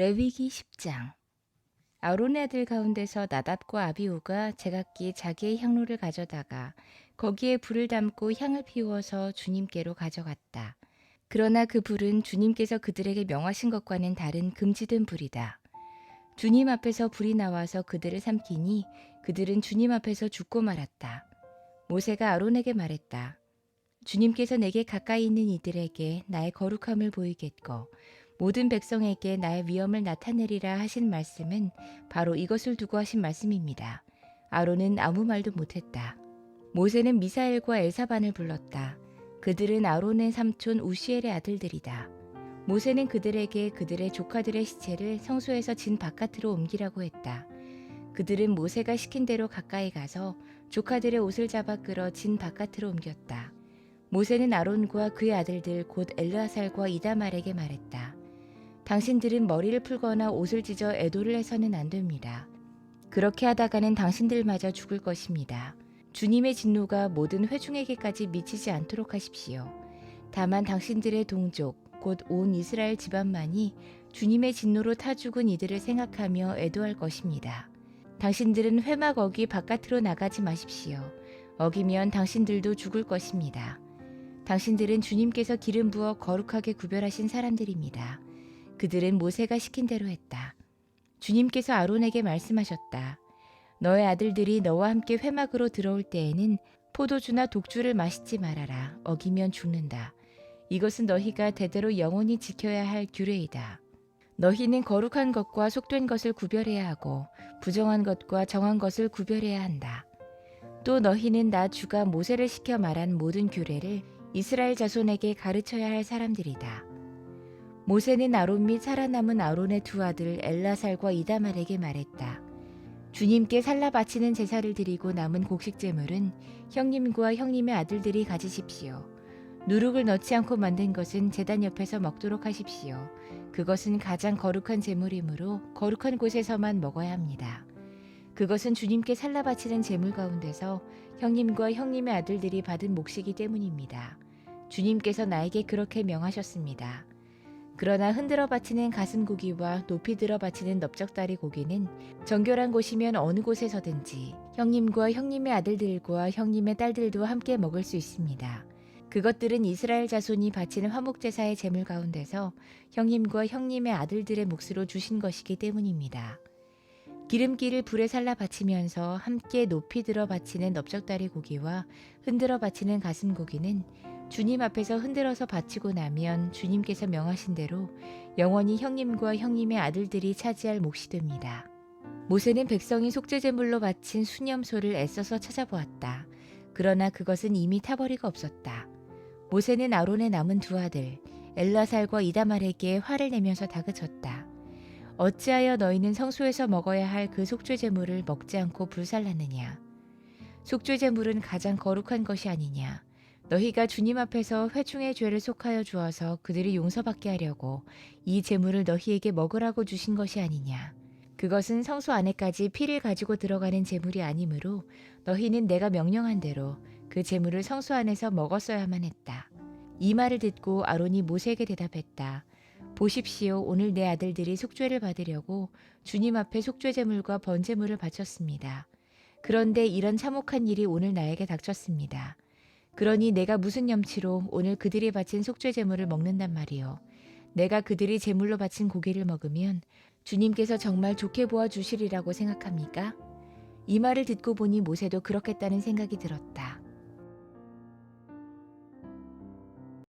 레위기 10장 아론의 아들 가운데서 나답과 아비우가 제각기 자기의 향로를 가져다가 거기에 불을 담고 향을 피워서 주님께로 가져갔다. 그러나 그 불은 주님께서 그들에게 명하신 것과는 다른 금지된 불이다. 주님 앞에서 불이 나와서 그들을 삼키니 그들은 주님 앞에서 죽고 말았다. 모세가 아론에게 말했다. 주님께서 내게 가까이 있는 이들에게 나의 거룩함을 보이겠고 모든 백성에게 나의 위엄을 나타내리라 하신 말씀은 바로 이것을 두고 하신 말씀입니다. 아론은 아무 말도 못했다. 모세는 미사엘과 엘사반을 불렀다. 그들은 아론의 삼촌 우시엘의 아들들이다. 모세는 그들에게 그들의 조카들의 시체를 성소에서 진 바깥으로 옮기라고 했다. 그들은 모세가 시킨 대로 가까이 가서 조카들의 옷을 잡아 끌어 진 바깥으로 옮겼다. 모세는 아론과 그의 아들들 곧 엘르아살과 이다말에게 말했다. 당신들은 머리를 풀거나 옷을 찢어 애도를 해서는 안 됩니다. 그렇게 하다가는 당신들마저 죽을 것입니다. 주님의 진노가 모든 회중에게까지 미치지 않도록 하십시오. 다만 당신들의 동족, 곧 온 이스라엘 집안만이 주님의 진노로 타 죽은 이들을 생각하며 애도할 것입니다. 당신들은 회막 어기 바깥으로 나가지 마십시오. 어기면 당신들도 죽을 것입니다. 당신들은 주님께서 기름 부어 거룩하게 구별하신 사람들입니다. 그들은 모세가 시킨 대로 했다. 주님께서 아론에게 말씀하셨다. 너의 아들들이 너와 함께 회막으로 들어올 때에는 포도주나 독주를 마시지 말아라. 어기면 죽는다. 이것은 너희가 대대로 영원히 지켜야 할 규례이다. 너희는 거룩한 것과 속된 것을 구별해야 하고 부정한 것과 정한 것을 구별해야 한다. 또 너희는 나 주가 모세를 시켜 말한 모든 규례를 이스라엘 자손에게 가르쳐야 할 사람들이다. 모세는 아론 및 살아남은 아론의 두 아들 엘라살과 이다말에게 말했다. 주님께 살라 바치는 제사를 드리고 남은 곡식 제물은 형님과 형님의 아들들이 가지십시오. 누룩을 넣지 않고 만든 것은 제단 옆에서 먹도록 하십시오. 그것은 가장 거룩한 제물이므로 거룩한 곳에서만 먹어야 합니다. 그것은 주님께 살라 바치는 제물 가운데서 형님과 형님의 아들들이 받은 몫이기 때문입니다. 주님께서 나에게 그렇게 명하셨습니다. 그러나 흔들어 바치는 가슴 고기와 높이 들어 바치는 넓적다리 고기는 정결한 곳이면 어느 곳에서든지 형님과 형님의 아들들과 형님의 딸들도 함께 먹을 수 있습니다. 그것들은 이스라엘 자손이 바치는 화목제사의 제물 가운데서 형님과 형님의 아들들의 몫으로 주신 것이기 때문입니다. 기름기를 불에 살라 바치면서 함께 높이 들어 바치는 넓적다리 고기와 흔들어 바치는 가슴 고기는 주님 앞에서 흔들어서 바치고 나면 주님께서 명하신 대로 영원히 형님과 형님의 아들들이 차지할 몫이 됩니다. 모세는 백성이 속죄제물로 바친 수념소를 애써서 찾아보았다. 그러나 그것은 이미 타버리가 없었다. 모세는 아론의 남은 두 아들 엘라살과 이다말에게 화를 내면서 다그쳤다. 어찌하여 너희는 성소에서 먹어야 할 그 속죄 제물을 먹지 않고 불살랐느냐? 속죄 제물은 가장 거룩한 것이 아니냐? 너희가 주님 앞에서 회중의 죄를 속하여 주어서 그들이 용서받게 하려고 이 제물을 너희에게 먹으라고 주신 것이 아니냐? 그것은 성소 안에까지 피를 가지고 들어가는 제물이 아니므로 너희는 내가 명령한 대로 그 제물을 성소 안에서 먹었어야만 했다. 이 말을 듣고 아론이 모세에게 대답했다. 보십시오. 오늘 내 아들들이 속죄를 받으려고 주님 앞에 속죄제물과 번제물을 바쳤습니다. 그런데 이런 참혹한 일이 오늘 나에게 닥쳤습니다. 그러니 내가 무슨 염치로 오늘 그들이 바친 속죄제물을 먹는단 말이요. 내가 그들이 제물로 바친 고기를 먹으면 주님께서 정말 좋게 보아 주시리라고 생각합니까? 이 말을 듣고 보니 모세도 그렇겠다는 생각이 들었다.